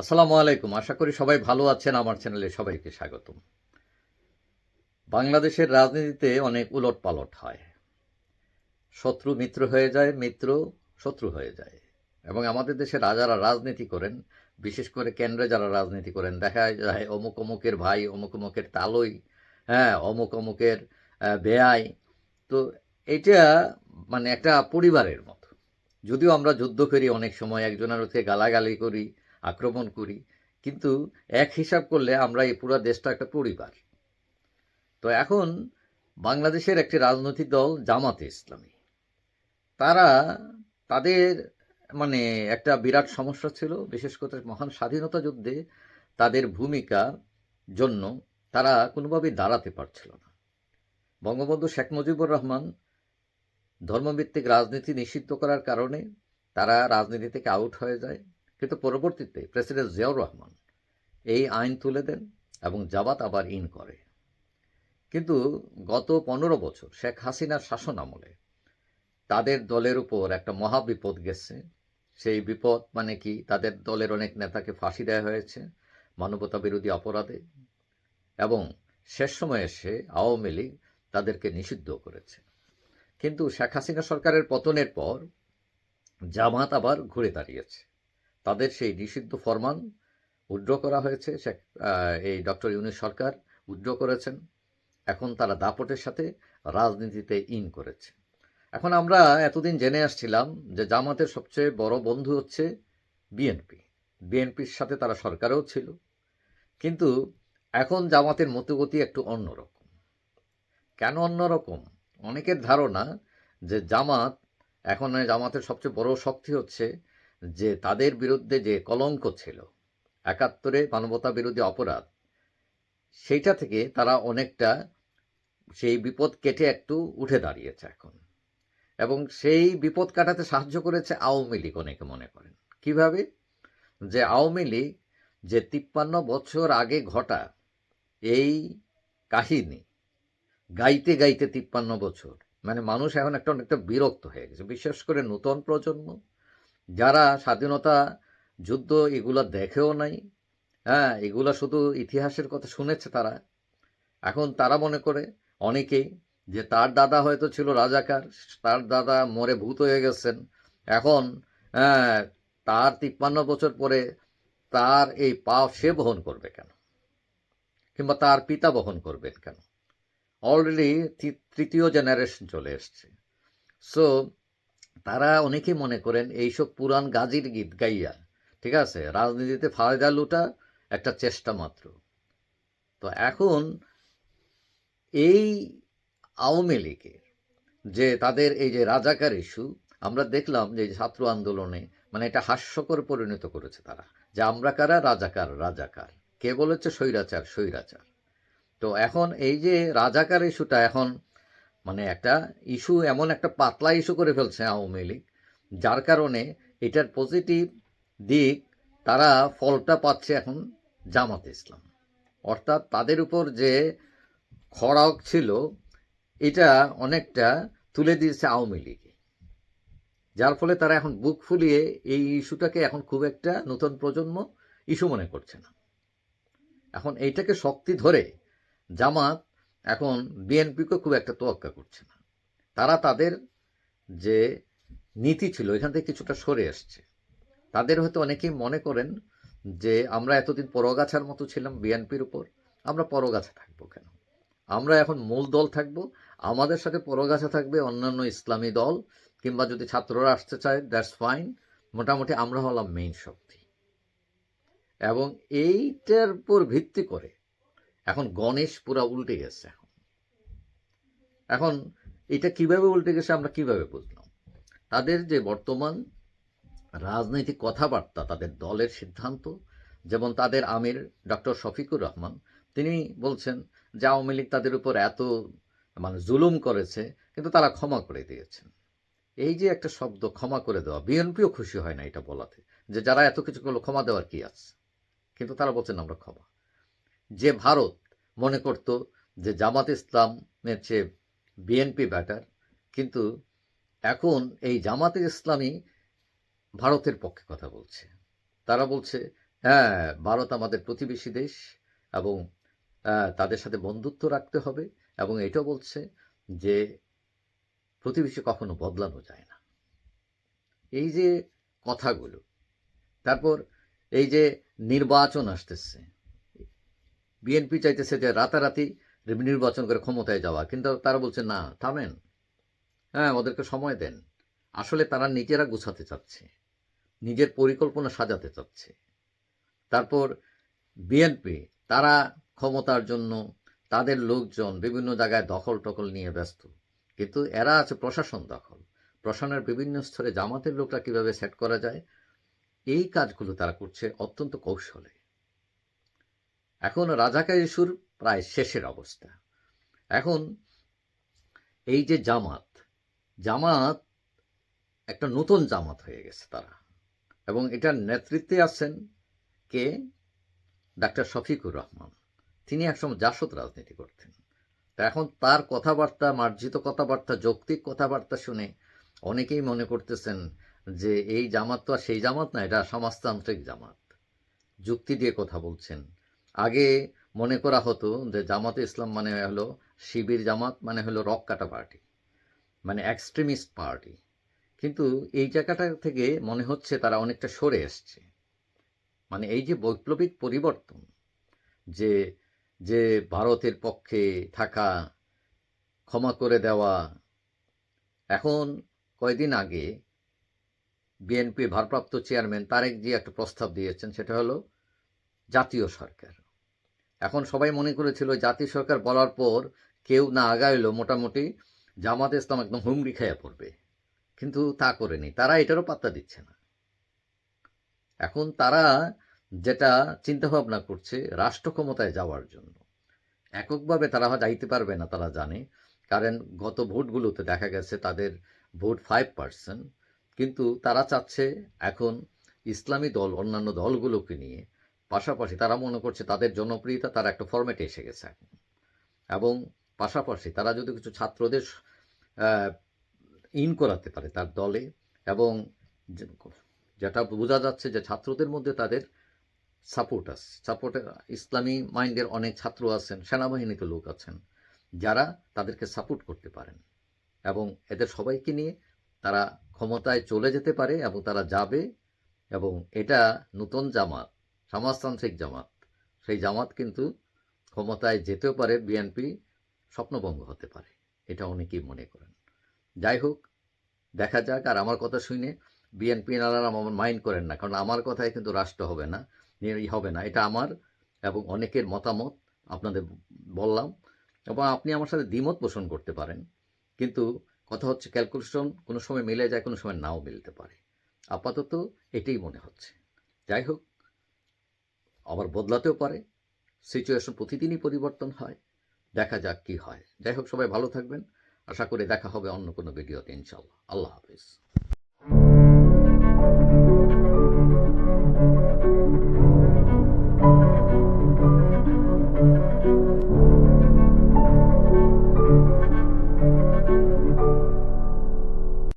আসসালামু আলাইকুম। আশা করি সবাই ভালো আছেন। আমার চ্যানেলে সবাইকে স্বাগতম। বাংলাদেশের রাজনীতিতে অনেক উলট পালট হয়। শত্রু মিত্র হয়ে যায়, মিত্র শত্রু হয়ে যায়। এবং আমাদের দেশে রাজারা রাজনীতি করেন, বিশেষ করে কেন্দ্রে যারা রাজনীতি করেন, দেখা যায় অমুক অমুকের ভাই, অমুক অমুকের তালই হ্যাঁ অমুক অমুকের বেয়াই। তো এটা মানে একটা পরিবারের মতো। যদিও আমরা যুদ্ধ করি, অনেক সময় একজনের হচ্ছে গালাগালি করি আক্রমণ করি, কিন্তু এক হিসাব করলে আমরা এই পুরো দেশটা একটা পরিবার। তো এখন বাংলাদেশের একটি রাজনৈতিক দল জামাতে ইসলামী। তারা তাদের মানে একটা বিরাট সমস্যা ছিল, বিশেষ করে মহান স্বাধীনতা যুদ্ধে তাদের ভূমিকা জন্য তারা কোনোভাবেই দাঁড়াতে পারছিল না। বঙ্গবন্ধু শেখ মুজিবুর রহমান ধর্মভিত্তিক রাজনীতি নিষিদ্ধ করার কারণে তারা রাজনীতি থেকে আউট হয়ে যায়। কিন্তু পরবর্তীতে প্রেসিডেন্ট জিয়াউর রহমান এই আইন তুলে দেন এবং জামাত আবার ইন করে। কিন্তু গত পনেরো বছর শেখ হাসিনার শাসন আমলে তাদের দলের উপর একটা মহা বিপদ গেছে। সেই বিপদ মানে কি? তাদের দলের অনেক নেতাকে ফাঁসি দেওয়া হয়েছে, মানবতা বিরোধী অপরাধে, এবং শেষ সময়ে এসে আওয়ামী লীগ তাদেরকে নিষিদ্ধ করেছে। কিন্তু শেখ হাসিনা সরকারের পতনের পর জামাত আবার ঘুরে দাঁড়িয়েছে। তাদের সেই নিষিদ্ধ ফরমান উড্র করা হয়েছে। এই ডক্টর ইউনুস সরকার উড্র করেছেন। এখন তারা দাপটের সাথে রাজনীতিতে ইন করেছে। এখন আমরা এতদিন জেনে আসছিলাম যে জামাতের সবচেয়ে বড় বন্ধু হচ্ছে বিএনপি। বিএনপির সাথে তারা সরকারেও ছিল। কিন্তু এখন জামাতের মতগতি একটু অন্যরকম। কেন অন্যরকম? অনেকের ধারণা যে জামাত, এখন জামাতের সবচেয়ে বড় শক্তি হচ্ছে যে তাদের বিরুদ্ধে যে কলঙ্ক ছিল, একাত্তরে মানবতা বিরোধী অপরাধ, সেইটা থেকে তারা অনেকটা সেই বিপদ কেটে একটু উঠে দাঁড়িয়েছে এখন। এবং সেই বিপদ কাটাতে সাহায্য করেছে আওয়ামী লীগ অনেকে মনে করেন। কীভাবে? যে আওয়ামী লীগ যে তিপ্পান্ন বছর আগে ঘটা এই কাহিনী, গাইতে গাইতে তিপ্পান্ন বছর মানে মানুষ এখন একটা অনেকটা বিরক্ত হয়ে গেছে। বিশেষ করে নূতন প্রজন্ম যারা স্বাধীনতা যুদ্ধ এগুলো দেখেও নাই হ্যাঁ এগুলো শুধু ইতিহাসের কথা শুনেছে তারা। এখন তারা মনে করে অনেকেই যে তার দাদা হয়তো ছিল রাজাকার, তার দাদা মরে ভূত হয়ে গেছেন। এখন হ্যাঁ তার তিপ্পান্ন বছর পরে তার এই পাপ সে বহন করবে কেন? কিংবা তার পিতা বহন করবেন কেন? অলরেডি তৃতীয় জেনারেশন চলে এসছে। সো তারা অনেকে মনে করেন এইসব পুরাণ গাজির গীত গাইয়া, ঠিক আছে, রাজনীতিতে ফায়দা লুটা একটা চেষ্টা মাত্র। তো এখন এই আওয়ামী লীগের যে তাদের এই যে রাজাকার ইস্যু, আমরা দেখলাম যে ছাত্র আন্দোলনে মানে এটা হাস্যকর পরিণত করেছে তারা, যে আমরা কারা? রাজাকার রাজাকার। কে বলেছে? স্বৈরাচার স্বৈরাচার। তো এখন এই যে রাজাকার ইস্যুটা এখন মানে একটা ইস্যু এমন একটা পাতলা ইস্যু করে ফেলছে আওয়ামী লীগ, যার কারণে এটার পজিটিভ দিক তারা ফলটা পাচ্ছে এখন জামাত ইসলাম। অর্থাৎ তাদের উপর যে খড়াক ছিল, এটা অনেকটা তুলে দিয়েছে আওয়ামী লীগে। যার ফলে তারা এখন বুক ফুলিয়ে এই ইস্যুটাকে এখন খুব একটা নতুন প্রজন্ম ইস্যু মনে করছে না। এখন এইটাকে শক্তি ধরে জামাত এখন বিএনপিকে খুব একটা তোয়াক্কা করছে না। তারা তাদের যে নীতি ছিল, এখান থেকে কিছুটা সরে আসছে। তাদের হয়তো অনেকেই মনে করেন যে, আমরা এতদিন পরগাছার মতো ছিলাম বিএনপির উপর, আমরা পরগাছা থাকব কেন? আমরা এখন মূল দল থাকব, আমাদের সাথে পরগাছা থাকবে অন্যান্য ইসলামী দল, কিংবা যদি ছাত্ররা আসতে চায়, দ্যাটস ফাইন, মোটামুটি আমরা হলাম মেইন শক্তি। এবং এইটার উপর ভিত্তি করে এখন গণেশ পুরা উল্টে গেছে এখন, এটা কীভাবে উল্টে গেছে আমরা কীভাবে বুঝলাম? তাদের যে বর্তমান রাজনৈতিক কথাবার্তা, তাদের দলের সিদ্ধান্ত, যেমন তাদের আমির ডক্টর শফিকুর রহমান, তিনি বলছেন যে আওয়ামী লীগ তাদের উপর এত মানে জুলুম করেছে, কিন্তু তারা ক্ষমা করে দিয়েছেন। এই যে একটা শব্দ, ক্ষমা করে দেওয়া, বিএনপিও খুশি হয় না এটা বলাতে, যে যারা এত কিছু করল, ক্ষমা দেওয়ার কি আছে? কিন্তু তারা বলছেন আমরা ক্ষমা। যে ভারত মনে করত যে জামাত ইসলামের চেয়ে বিএনপি ব্যাটার, কিন্তু এখন এই জামাতে ইসলামী ভারতের পক্ষে কথা বলছে। তারা বলছে হ্যাঁ ভারত আমাদের প্রতিবেশী দেশ এবং তাদের সাথে বন্ধুত্ব রাখতে হবে এবং এটাও বলছে যে প্রতিবেশী কখনো বদলানো যায় না। এই যে কথাগুলো, তারপর এই যে নির্বাচন আসতেছে বিএনপি চাইতেছে যে রাতারাতি নির্বাচন করে ক্ষমতায় যাওয়া। কিন্তু তারা বলছে, না, থামেন। হ্যাঁ ওদেরকে সময় দেন। আসলে তারা নিজেরা গুছাতে চাচ্ছে। নিজের পরিকল্পনা সাজাতে চাচ্ছে। তারপর বিএনপি, তারা ক্ষমতার জন্য তাদের লোকজন বিভিন্ন জায়গায় দখল টখল নিয়ে ব্যস্ত। কিন্তু এরা আছে প্রশাসন দখল। প্রশাসনের বিভিন্ন স্তরে জামাতের লোকরা কীভাবে সেট করা যায়, এই কাজগুলো তারা করছে অত্যন্ত কৌশলে। এখন রাজাকার ইস্যুর প্রায় শেষের অবস্থা। এখন এই যে জামাত জামাত একটা নতুন জামাত হয়ে গেছে তারা এবং এটার নেতৃত্বে আছেন কে? ডাক্তার শফিকুর রহমান। তিনি একসময় জাসদ রাজনীতি করতেন। তা এখন তার কথাবার্তা, মার্জিত কথাবার্তা, যৌক্তিক কথাবার্তা শুনে অনেকেই মনে করতেছেন যে এই জামাত তো আর সেই জামাত না, এটা সমাজতান্ত্রিক জামাত। যুক্তি দিয়ে কথা বলছেন। আগে মনে করা হতো যে জামাতে ইসলাম মানে হলো শিবির জামাত মানে হলো রক কাটা পার্টি মানে এক্সট্রিমিস্ট পার্টি কিন্তু এই জায়গাটা থেকে মনে হচ্ছে তারা অনেকটা সরে এসছে। মানে এই যে বৈপ্লবিক পরিবর্তন, যে যে ভারতের পক্ষে থাকা, ক্ষমা করে দেওয়া, এখন কয়দিন আগে বিএনপি ভারপ্রাপ্ত চেয়ারম্যান তারেক জি একটা প্রস্তাব দিয়েছেন, সেটা হলো জাতীয় সরকার। এখন সবাই মনে করেছিল জাতীয় সরকার বলার পর কেউ না আগাইলো, মোটামুটি জামাত ইসলাম একদম হুমড়ি খেয়ে পড়বে। কিন্তু তা করেনি। তারা এটারও পাত্তা দিচ্ছে না। এখন তারা যেটা চিন্তাভাবনা করছে, রাষ্ট্র ক্ষমতায় যাওয়ার জন্য। এককভাবে তারা হয় যাইতে পারবে না, তারা জানে। কারণ গত ভোটগুলোতে দেখা গেছে তাদের ভোট ফাইভ পার্সেন্ট কিন্তু তারা চাচ্ছে এখন ইসলামী দল, অন্যান্য দলগুলোকে নিয়ে পাশাপাশি তারা মনে করছে তাদের জনপ্রিয়তা তার একটা ফরম্যাটে এসে গেছে। এবং পাশাপাশি তারা যদি কিছু ছাত্রদের ইন করাতে পারে তার দলে এবং যেটা বোঝা যাচ্ছে যে ছাত্রদের মধ্যে তাদের সাপোর্ট আছে। সাপোর্টে ইসলামী মাইন্ডের অনেক ছাত্র আছেন, সেনাবাহিনীতে লোক আছেন, যারা তাদেরকে সাপোর্ট করতে পারেন। এবং এদের সবাইকে নিয়ে তারা ক্ষমতায় চলে যেতে পারে এবং তারা যাবে এবং এটা নতুন জামাত সমাজতান্ত্রিক জামাত। সেই জামাত কিন্তু ক্ষমতায় যেতেও পারে, বিএনপি স্বপ্নভঙ্গ হতে পারে, এটা অনেকেই মনে করেন। যাই হোক, দেখা যাক, আর আমার কথা শুনে বিএনপি নালারা আমার মাইন্ড করেন না, কারণ আমার কথায় কিন্তু রাষ্ট্র হবে না হবে না, এটা আমার এবং অনেকের মতামত আপনাদের বললাম এবং আপনি আমার সাথে দ্বিমত পোষণ করতে পারেন, কিন্তু কথা হচ্ছে ক্যালকুলেশন কোনো সময় মিলে যায়, কোনো সময় নাও মিলতে পারে। আপাতত এটাই মনে হচ্ছে। যাই হোক আবার বদলাতেও পারে। সিচুয়েশন প্রতিদিনই পরিবর্তন হয়। দেখা যাক কি হয়। যাই হোক, সবাই ভালো থাকবেন। আশা করি দেখা হবে অন্য কোনো ভিডিওতে ইনশাল্লাহ আল্লাহ হাফিজ।